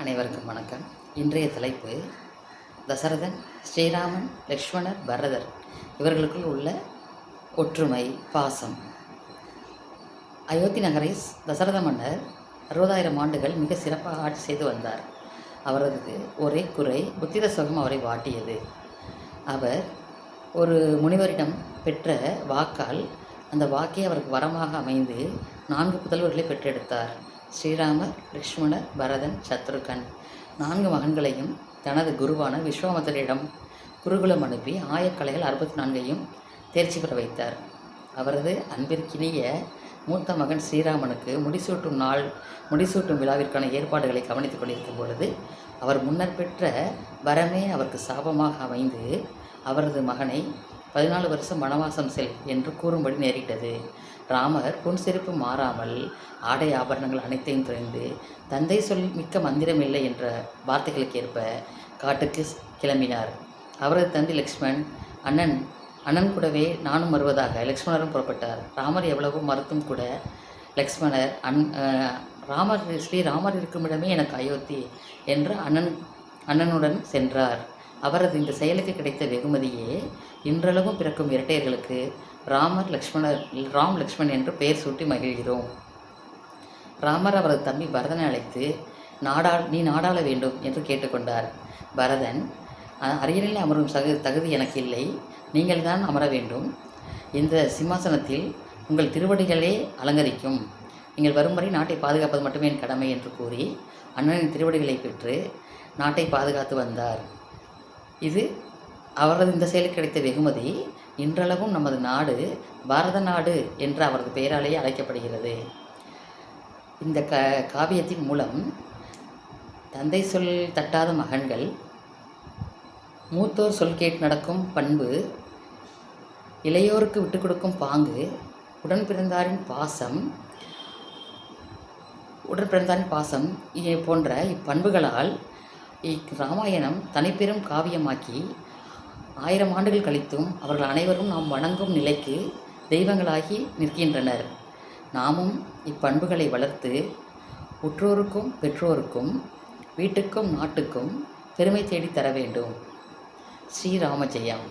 அனைவருக்கும் வணக்கம். இன்றைய தலைப்பு தசரதன் ஸ்ரீராமன் லக்ஷ்மணர் பரதர் இவர்களுக்குள் உள்ள ஒற்றுமை பாசம். அயோத்தி நகரை தசரத மன்னர் அறுபதாயிரம் ஆண்டுகள் மிக சிறப்பாக ஆட்சி செய்து வந்தார். அவரது ஒரே குறை புத்திர சுகம் அவரை வாட்டியது. அவர் ஒரு முனிவரிடம் பெற்ற வாக்கால் அந்த வாக்கே அவருக்கு வரமாக அமைந்து நான்கு புதல்வர்களை பெற்றெடுத்தார். ஸ்ரீராமர் லக்ஷ்மணர் பரதன் சத்ருகன். நான்கு மகன்களையும் தனது குருவான விஸ்வாமித்திரிடம் குருகுலம் அனுப்பி ஆயக்கலைகள் அறுபத்தி நான்கையும் தேர்ச்சி பெற வைத்தார். அவரது அன்பிற்கினிய மூத்த மகன் ஸ்ரீராமனுக்கு முடிசூட்டும் நாள் முடிசூட்டும் விழாவிற்கான ஏற்பாடுகளை கவனித்துக் கொண்டிருக்கும் பொழுது அவர் முன்னர் பெற்ற வரமே அவருக்கு சாபமாக அமைந்து அவரது மகனை பதினாலு வருஷம் வனவாசம் செல் என்று கூறும்படி நேரிட்டது. ராமர் பொன் செருப்பு மாறாமல் ஆடை ஆபரணங்கள் அனைத்தையும் துறைந்து தந்தை சொல் மிக்க மந்திரம் இல்லை என்ற வார்த்தைகளுக்கு ஏற்ப காட்டுக்கு கிளம்பினார். அவரது தந்தை லக்ஷ்மண் அண்ணன் அண்ணன் கூடவே நானும் வருவதாக லக்ஷ்மணரும் புறப்பட்டார். ராமர் எவ்வளவோ மறுத்தும் கூட லக்ஷ்மணர் அன் ராமர் ஸ்ரீ ராமர் இருக்குமிடமே எனக்கு அயோத்தி என்று அண்ணன் அண்ணனுடன் சென்றார். அவரது இந்த செயலுக்கு கிடைத்த வெகுமதியே இன்றளவும் பிறக்கும் இரட்டையர்களுக்கு ராமர் லக்ஷ்மணர் ராம் லக்ஷ்மண் என்று பெயர் சூட்டி மகிழ்கிறோம். ராமர் அவரது தம்பி பரதனை அழைத்து நாடாள் நீ நாடாள வேண்டும் என்று கேட்டுக்கொண்டார். பரதன் அரியணையில் அமரும் சகு தகுதி எனக்கு இல்லை. நீங்கள் தான் அமர வேண்டும். இந்த சிம்மாசனத்தில் உங்கள் திருவடிகளே அலங்கரிக்கும். நீங்கள் வரும் வரை நாட்டை பாதுகாப்பது மட்டுமே என் கடமை என்று கூறி அண்ணனின் திருவடிகளை பெற்று நாட்டை பாதுகாத்து வந்தார். இது அவரது இந்த செயலுக்கு கிடைத்த வெகுமதி. இன்றளவும் நமது நாடு பாரத நாடு என்ற அவரது பெயராலேயே அழைக்கப்படுகிறது. இந்த க காவியத்தின் மூலம் தந்தை சொல் தட்டாத மகன்கள் மூத்தோர் சொல் கேட்டு நடக்கும் பண்பு இளையோருக்கு விட்டுக் கொடுக்கும் பாங்கு உடன் பிறந்தாரின் பாசம் உடன் பிறந்தாரின் பாசம் போன்ற இப்பண்புகளால் இராமாயணம் தனிப்பெரும் காவியமாக்கி ஆயிரம் ஆண்டுகள் கழித்தும் அவர்கள் அனைவரும் நாம் வணங்கும் நிலைக்கு தெய்வங்களாகி நிற்கின்றனர். நாமும் இப்பண்புகளை வளர்த்து உற்றோருக்கும் பெற்றோருக்கும் வீட்டுக்கும் நாட்டுக்கும் பெருமை தேடித் தர வேண்டும். ஸ்ரீராமஜெயம்